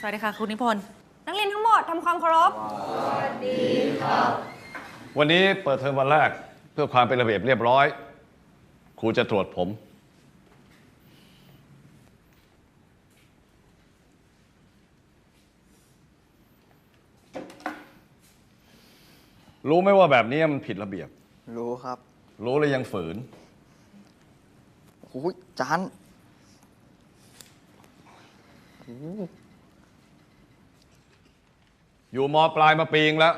สวัสดีค่ะคุณนิพนธ์นักเรียนทั้งหมดทำความเคารพ วันนี้เปิดเทอมวันแรกเพื่อความเป็นระเบียบเรียบร้อย ครูจะตรวจผม รู้ไหมว่าแบบนี้มันผิดระเบียบ รู้ครับรู้แล้วยังฝืน โอ้ยจาน อยู่มปลายมาปีงแล้ว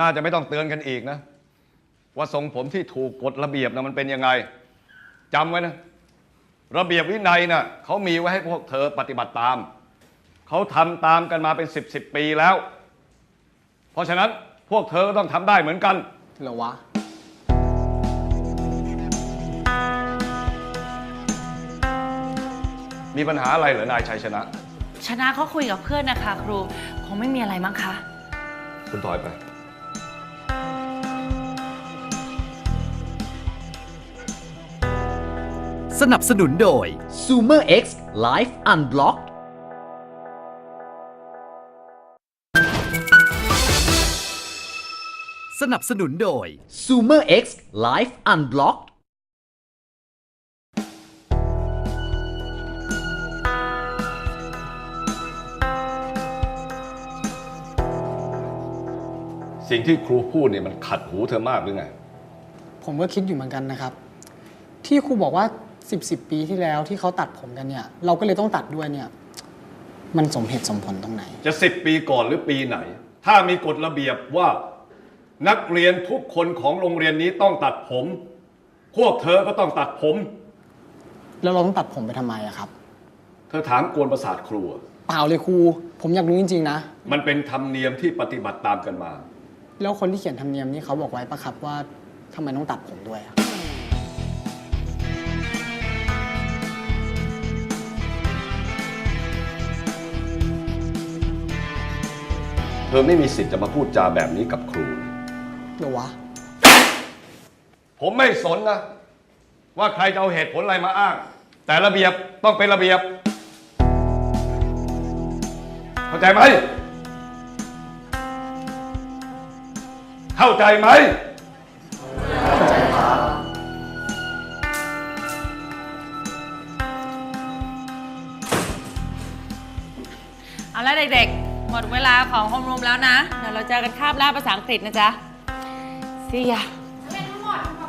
น่าจะไม่ต้องเตือนกันอีกนะ ว่าทรงผมที่ถูกกฎระเบียบนะมันเป็นยังไงจำไว้นะ ระเบียบวินัยนะ่ะเขามีไว้ให้พวกเธอปฏิบัติตาม เขาทำตามกันมาเป็นสิบสิบปีแล้ว เพราะฉะนั้นพวกเธอก็ต้องทำได้เหมือนกันเหรอวะมีปัญหาอะไรเหรอนายชัยชนะ ชนะเขาคุยกับเพื่อนนะคะ ครูคงไม่มีอะไรมั้งคะคุณถอยไป สนับสนุนโดย Sumer X Life Unblock สนับสนุนโดย Sumer X Life Unblock สิ่งที่ครูพูดเนี่ยมันขัดหูเธอมากหรือไง ผมก็คิดอยู่เหมือนกันนะครับ ที่ครูบอกว่า 10 10 ปีที่แล้วที่เขาตัดผมกันเนี่ย เราก็เลยต้องตัดด้วยเนี่ย มันสมเหตุสมผลตรงไหน จะสิบปีก่อนหรือปีไหน ถ้ามีกฎระเบียบว่านักเรียนทุกคนของโรงเรียนนี้ต้องตัดผม พวกเธอก็ต้องตัดผม แล้วเราต้องตัดผมไปทำไมอะครับ เธอถามกวนประสาทครูอะเปล่าเลยครู ผมอยากรู้จริงๆนะ มันเป็นธรรมเนียมที่ปฏิบัติตามกันมา แล้วคนที่เขียนธรรมเนียมนี่เขาบอกไว้ปะครับว่าทำไมต้องตัดผมด้วยอะเธอไม่มีสิทธิ์จะมาพูดจาแบบนี้กับครูเหรอวะ ผมไม่สนนะ ว่าใครจะเอาเหตุผลอะไรมาอ้าง แต่ระเบียบต้องเป็นระเบียบ เข้าใจไหม เข้าใจไหมเอาละเด็กๆ หมดเวลาของโฮมรูมแล้วนะ เดี๋ยวเราเจอกันคาบแรกภาษาอังกฤษนะจ๊ะ See ya นักเรียนทั้งหมด